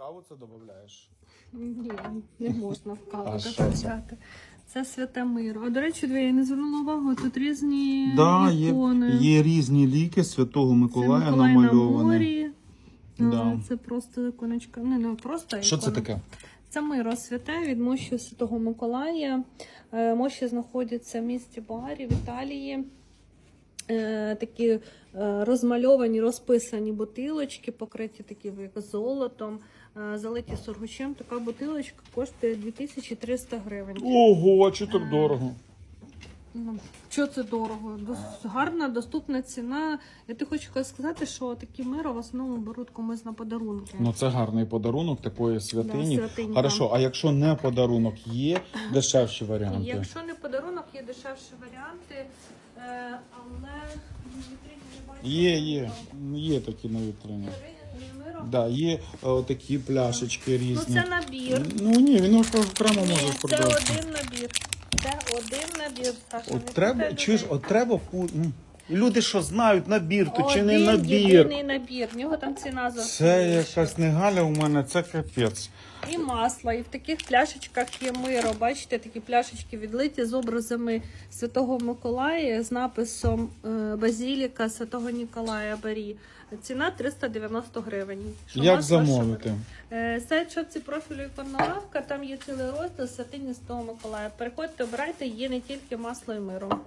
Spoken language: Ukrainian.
каву це додаєш? Ні, не можна в каву що додавати. Це святе миро. А до речі, дві, я не звернула увагу, тут різні Да, ікони. є різні ліки Святого Це Миколая Миколай на намальовані. морі. Да. Це просто іконочка. Не, не просто Що це таке? Це миро святе від мощі Святого Миколая. Е, Мощі знаходяться в місті Барі в Італії. Е, Такі е, розмальовані, розписані бутилочки, покриті такі як золотом, е, залиті сургучем. Така бутилочка коштує 2300 гривень. Ого, а чого так дорого? Ну, що це дорого? Гарна, доступна ціна. Я ти хочу сказати, що такі миро в основному беруть комусь на подарунки. Ну це гарний подарунок такої святині. Да, святині, Хорошо, а якщо не подарунок, є дешевші варіанти? Якщо не подарунок, є дешевші варіанти, е, але на вітрині не бачу. Є, є. Є такі на вітрині. Да, є о, такі пляшечки Ну це набір. Ну ні, він окремо може Ні, це один набір. Це один набір, Саша. От треба, питай чуєш, людей. от треба пу- м. Люди що знають, набір то чи не Один набір. єдиний набір. В нього там ціна за Це якась негаля у мене, це капець. І масло, і в таких пляшечках є миро. Бачите, такі пляшечки відлиті з образами Святого Миколая з написом е, Базіліка Святого Ніколая Барі. Ціна 390 гривень. Що Як масло, що замовити? Е, Сайт шопці профілю там є цілий розділ Святині Святого Миколая. Переходьте, обирайте, є не тільки масло і миро.